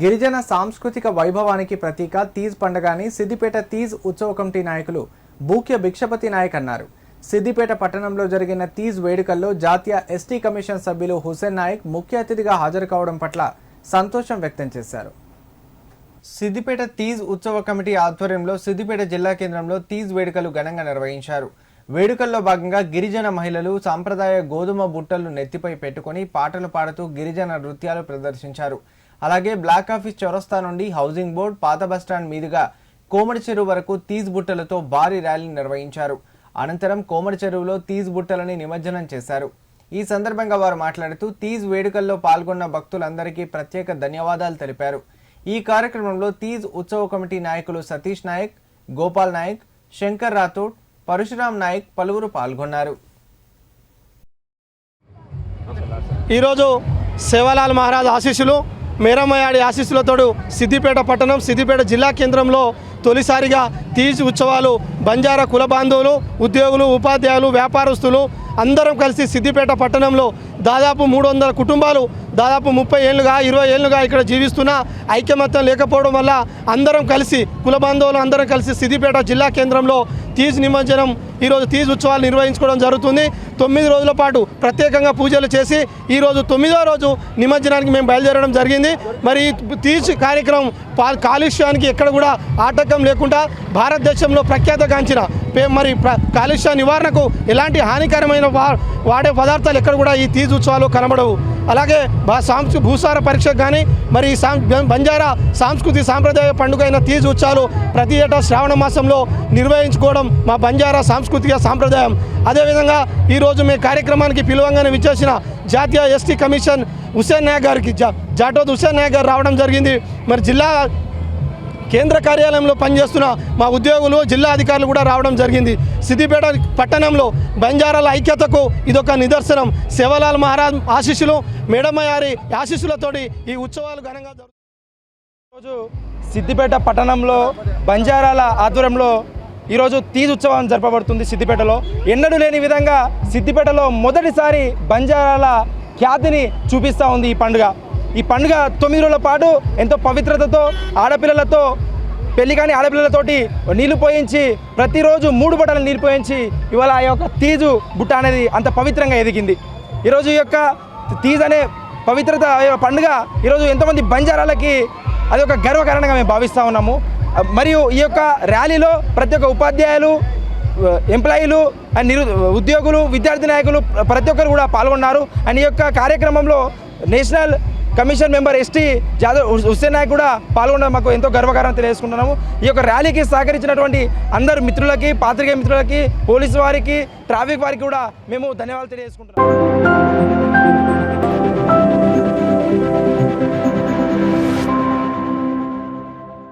గిరిజన సాంస్కృతిక వైభవానికి ప్రతీక తీజ్ పండగాని సిద్దిపేట తీజ్ ఉత్సవ కమిటీ నాయకులు బూక్య భిక్షపతి నాయక్ అన్నారు. సిద్దిపేట పట్టణంలో జరిగిన తీజ్ వేడుకల్లో జాతీయ ఎస్టీ కమిషన్ సభ్యులు హుసేన్ నాయక్ ముఖ్య అతిథిగా హాజరు కావడం పట్ల సంతోషం వ్యక్తం చేశారు. సిద్దిపేట తీజ్ ఉత్సవ కమిటీ ఆధ్వర్యంలో సిద్దిపేట జిల్లా కేంద్రంలో తీజ్ వేడుకలు ఘనంగా నిర్వహించారు. వేడుకల్లో భాగంగా గిరిజన మహిళలు సాంప్రదాయ గోధుమ బుట్టలు నెత్తిపై పెట్టుకొని పాటలు పాడుతూ గిరిజన నృత్యాలు ప్రదర్శించారు. అలాగే బ్లాక్ ఆఫీస్ చౌరస్తా నుండి హౌసింగ్ బోర్డ్ పాత బస్టాండ్ మీదుగా కోమడి చెరువు వరకు తీజ్ బుట్టలతో భారీ ర్యాలీ నిర్వహించారు. అనంతరం కోమడి చెరువులో తీజ్ బుట్టలని నిమజ్జనం చేశారు. ఈ సందర్భంగా వారు మాట్లాడుతూ తీజ్ వేడుకల్లో పాల్గొన్న భక్తులందరికీ ప్రత్యేక ధన్యవాదాలు తెలిపారు. ఈ కార్యక్రమంలో తీజ్ ఉత్సవ కమిటీ నాయకులు సతీష్ నాయక్ గోపాల్ నాయక్ శంకర్ రాథోడ్ పరశురామ్ నాయక్ పలువురు పాల్గొన్నారు. ఈరోజు సేవలాల్ మహారాజ్ ఆశీస్సులు మేరమ్మయాడి ఆశీస్సులతోడు సిద్దిపేట పట్టణం సిద్దిపేట జిల్లా కేంద్రంలో తొలిసారిగా తీజ్ ఉత్సవాలు బంజారా కుల బాంధవులు ఉద్యోగులు ఉపాధ్యాయులు వ్యాపారస్తులు అందరం కలిసి సిద్దిపేట పట్టణంలో దాదాపు మూడు వందల కుటుంబాలు దాదాపు ముప్పై ఏళ్ళుగా ఇరవై ఏళ్ళుగా ఇక్కడ జీవిస్తున్న ఐక్యమత్యం లేకపోవడం వల్ల అందరం కలిసి కుల బాంధవులు అందరం కలిసి సిద్దిపేట జిల్లా కేంద్రంలో తీజ్ నిమజ్జనం ఈరోజు తీజ్ ఉత్సవాలు నిర్వహించుకోవడం జరుగుతుంది. తొమ్మిది రోజుల పాటు ప్రత్యేకంగా పూజలు చేసి ఈరోజు తొమ్మిదో రోజు నిమజ్జనానికి మేము బయలుదేరడం జరిగింది. మరి తీజ్ కార్యక్రమం పా- కాలుష్యానికి ఎక్కడ కూడా ఆటంకం లేకుండా భారతదేశంలో ప్రఖ్యాతగాంచిన పే- మరి కాలుష్య నివారణకు ఎలాంటి హానికరమైన వా- వాడే పదార్థాలు ఎక్కడ కూడా ఈ తీజ్ ఉత్సవాలు కనబడవు. అలాగే బా సాంస్కృ భూసార పరీక్షకు కానీ మరి ఈ బంజారా సాంస్కృతిక సాంప్రదాయ పండుగ అయిన తీజ్ ఉత్సవాలు ప్రతి ఏటా శ్రావణ మాసంలో నిర్వహించుకోవడం మా బంజారా సాంస్కృతిక సాంప్రదాయం. అదేవిధంగా ఈరోజు మీ కార్యక్రమానికి పిలువంగానే విచ్చేసిన జాతీయ ఎస్టీ కమిషన్ హుసేన్ నాయక్ గారికి జా జాటోద్ హుసేన్ నాయక్ గారు రావడం జరిగింది. మరి జిల్లా కేంద్ర కార్యాలయంలో పనిచేస్తున్న మా ఉద్యోగులు జిల్లా అధికారులు కూడా రావడం జరిగింది. సిద్దిపేట పట్టణంలో బంజారాల ఐక్యతకు ఇదొక నిదర్శనం. శివలాల్ మహారాజ్ ఆశీస్సులు మేడమయారి ఆశీస్సులతోటి ఈ ఉత్సవాలు ఘనంగా ఈరోజు సిద్దిపేట పట్టణంలో బంజారాల ఆధ్వర్యంలో ఈరోజు తీజ్ ఉత్సవం జరపబడుతుంది సిద్దిపేటలో. ఎన్నడూ లేని విధంగా సిద్దిపేటలో మొదటిసారి బంజారాల ఖ్యాతిని చూపిస్తూ ఉంది ఈ పండుగ. ఈ పండుగ తొమ్మిది రోజుల పాటు ఎంతో పవిత్రతతో ఆడపిల్లలతో పెళ్ళి కాని ఆడపిల్లలతోటి నీళ్ళు పోయించి ప్రతిరోజు మూడు బట్టలు నీళ్ళు పోయించి ఇవాళ ఆ యొక్క తీజు బుట్ట అనేది అంత పవిత్రంగా ఎదిగింది. ఈరోజు ఈ యొక్క తీజ్ అనే పవిత్రత పండుగ ఈరోజు ఎంతోమంది బంజారాలకి అది ఒక గర్వకారణంగా మేము భావిస్తూ ఉన్నాము. మరియు ఈ యొక్క ర్యాలీలో ప్రతి ఒక్క ఉపాధ్యాయులు ఎంప్లాయీలు అండ్ నిరు ఉద్యోగులు విద్యార్థి నాయకులు ప్రతి ఒక్కరు కూడా పాల్గొన్నారు. అండ్ ఈ యొక్క కార్యక్రమంలో national commission member ST Jadhav Hussain Naik కూడా పాల్గొనడం మాకు ఎంతో గర్వకారణం తెలియజేసుకుంటున్నాము. ఈ యొక్క ర్యాలీకి సహకరించినటువంటి అందరు మిత్రులకి పాత్రికేయ మిత్రులకి పోలీసు వారికి ట్రాఫిక్ వారికి కూడా మేము ధన్యవాదాలు తెలియజేసుకుంటున్నాము.